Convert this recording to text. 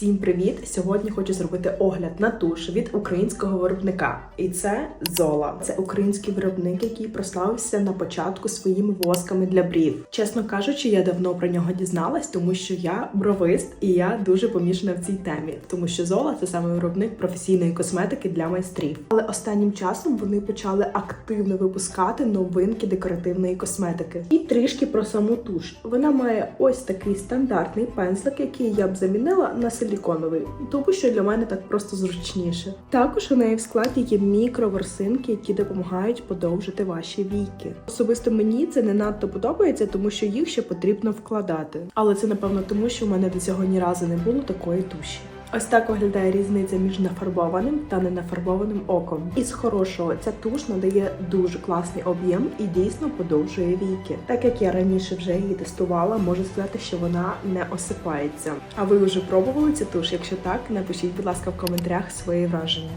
Всім привіт! Сьогодні хочу зробити огляд на туш від українського виробника. І це Зола. Це український виробник, який прославився на початку своїми восками для брів. Чесно кажучи, я давно про нього дізналась, тому що я бровист і я дуже помішана в цій темі, тому що Зола це саме виробник професійної косметики для майстрів. Але останнім часом вони почали активно випускати новинки декоративної косметики. І трішки про саму туш. Вона має ось такий стандартний пензлик, який я б замінила на силіконовий, тому що для мене так просто зручніше. Також у неї в складі є мікроворсинки, які допомагають подовжити ваші війки. Особисто мені це не надто подобається, тому що їх ще потрібно вкладати. Але це напевно тому, що в мене до цього ні разу не було такої туші. Ось так виглядає різниця між нафарбованим та ненафарбованим оком. Із хорошого ця туш надає дуже класний об'єм і дійсно подовжує віки. Так як я раніше вже її тестувала, можу сказати, що вона не осипається. А ви вже пробували цю туш? Якщо так, напишіть, будь ласка, в коментарях свої враження.